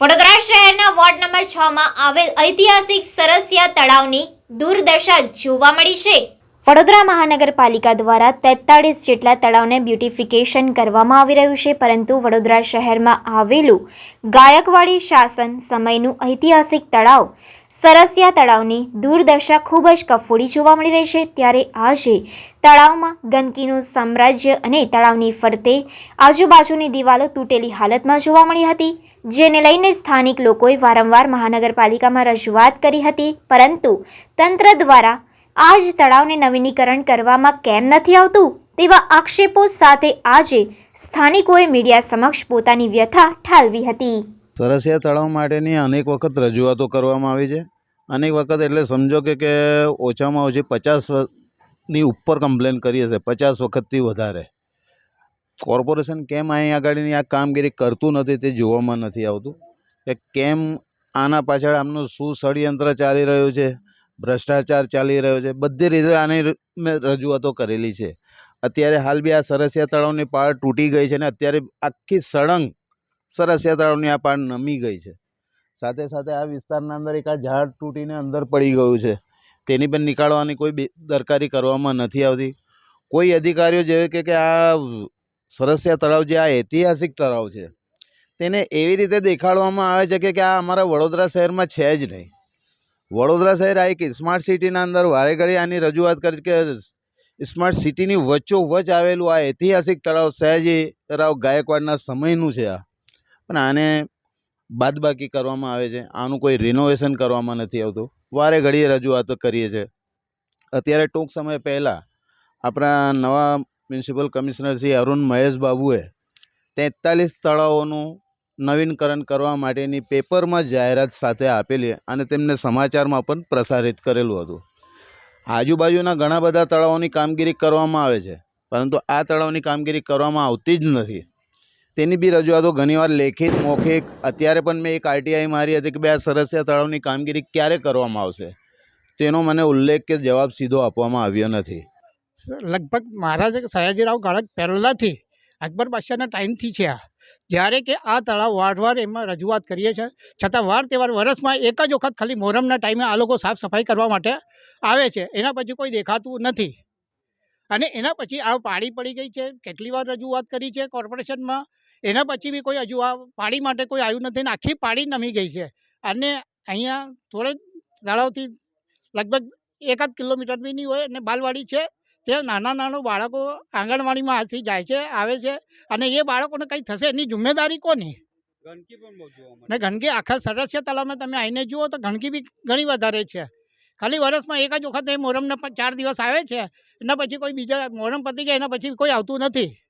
વડોદરા શહેરના ward number છ માં આવેલ ઐતિહાસિક સરસિયા તળાવની દુર્દશા જોવા મળી છે. વડોદરા મહાનગરપાલિકા દ્વારા તેતાળીસ જેટલા તળાવને બ્યુટિફિકેશન કરવામાં આવી રહ્યું છે, પરંતુ વડોદરા શહેરમાં આવેલું ગાયકવાડી શાસન સમયનું ઐતિહાસિક તળાવ, સરસિયા તળાવની દુર્દશા ખૂબ જ કફોડી જોવા મળી રહી છે. ત્યારે આજે તળાવમાં ગંદકીનું સામ્રાજ્ય અને તળાવની ફરતે આજુબાજુની દિવાલો તૂટેલી હાલતમાં જોવા મળી હતી, જેને લઈને સ્થાનિક લોકોએ વારંવાર મહાનગરપાલિકામાં રજૂઆત કરી હતી. પરંતુ તંત્ર દ્વારા આ જ તળાવને નવીનીકરણ કરવામાં કેમ નથી આવતું? તેવા આક્ષેપો સાથે આજે સ્થાનિકોએ મીડિયા સમક્ષ પોતાની વ્યથા ઠાલવી હતી. સરસિયા તળાવ માટેની અનેક વખત રજૂઆતો કરવામાં આવી છે. અનેક વખત એટલે સમજો કે કે ઓછામાં ઓછી પચાસની ઉપર કમ્પ્લેન કરી હશે, પચાસ વખતથી વધારે. કોર્પોરેશન કેમ અહીં આગળની આ કામગીરી કરતું નથી તે જોવામાં નથી આવતું? કે કેમ આના પાછળ આમનું શું ષડયંત્ર ચાલી રહ્યું છે? ભ્રષ્ટાચાર ચાલી રહ્યો છે. બધી રીતે આની મેં રજૂઆતો કરેલી છે. અત્યારે હાલ બી આ સરસિયા તળાવની પાળ તૂટી ગઈ છે ને અત્યારે આખી સળંગ સરસિયા તળાવની આ પાળ નમી ગઈ છે. સાથે સાથે આ વિસ્તારના અંદર એક આ ઝાડ તૂટીને અંદર પડી ગયું છે. તેની પણ નીકાળવાની કોઈ બેદરકારી કરવામાં નથી આવતી. કોઈ અધિકારીઓ જેવી કે આ સરસિયા તળાવ જે આ ઐતિહાસિક તળાવ છે, તેને એવી રીતે દેખાડવામાં આવે છે કે આ અમારા વડોદરા શહેરમાં છે જ નહીં. વડોદરા શહેર આ એક સ્માર્ટ સિટીના અંદર વારે ઘડી આની રજૂઆત કરી કે સ્માર્ટ સિટીની વચ્ચોવચ આવેલું આ ઐતિહાસિક તળાવ સયાજી તળાવ ગાયકવાડના સમયનું છે આ. પણ આને બાદબાકી કરવામાં આવે છે. આનું કોઈ રિનોવેશન કરવામાં નથી આવતું. વારે ઘડીએ રજૂઆતો કરીએ છીએ અત્યારે ટૂંક સમય પહેલાં આપણા નવા મ્યુનિસિપલ કમિશનર શ્રી અરુણ મહેશ બાબુએ તેતાલીસ તળાવોનું નવીનકરણ કરવા માટેની પેપરમાં જાહેરાત સાથે આપેલી અને તેમને સમાચારમાં પણ પ્રસારિત કરેલું હતું. આજુબાજુના ઘણા બધા તળાવોની કામગીરી કરવામાં આવે છે, પરંતુ આ તળાવની કામગીરી કરવામાં આવતી જ નથી. તેની બી રજૂઆતો ઘણીવાર લેખિત, મૌખિક, અત્યારે પણ મેં એક આરટીઆઈ મારી હતી કે બે આ સરસિયા તળાવની કામગીરી ક્યારે કરવામાં આવશે? તેનો મને ઉલ્લેખ કે જવાબ સીધો આપવામાં આવ્યો નથી. લગભગ મહારાજ સયાજીરાવ ગાળક પહેલાંથી અકબર બાદશાહના ટાઈમથી છે આ. જ્યારે કે આ તળાવ વારવાર એમાં રજૂઆત કરીએ છીએ. છતાં વાર તહેવાર વરસમાં એક જ વખત ખાલી મોહરમના ટાઈમે આ લોકો સાફ સફાઈ કરવા માટે આવે છે. એના પછી કોઈ દેખાતું નથી. અને એના પછી આ પાળી પડી ગઈ છે. કેટલી વાર રજૂઆત કરી છે કોર્પોરેશનમાં. એના પછી બી કોઈ હજુ આ પાળી માટે કોઈ આવ્યું નથી ને આખી પાળી નમી ગઈ છે. અને અહીંયા થોડે તળાવથી લગભગ એકાદ કિલોમીટર બી નહીં હોય અને બાલવાડી છે. ત્યાં નાના નાના બાળકો આંગણવાડીમાં હાથથી જાય છે આવે છે અને એ બાળકોને કંઈ થશે એની જિમ્મેદારી કોની? ને ગંદકી આખા સરસ્ય તળાવમાં તમે આવીને જુઓ તો ગંદકી બી ઘણી વધારે છે. ખાલી વર્ષમાં એક જ વખત એ મોરમને ચાર દિવસ આવે છે એના પછી કોઈ બીજા મોરમ પતી ગયા એના પછી કોઈ આવતું નથી.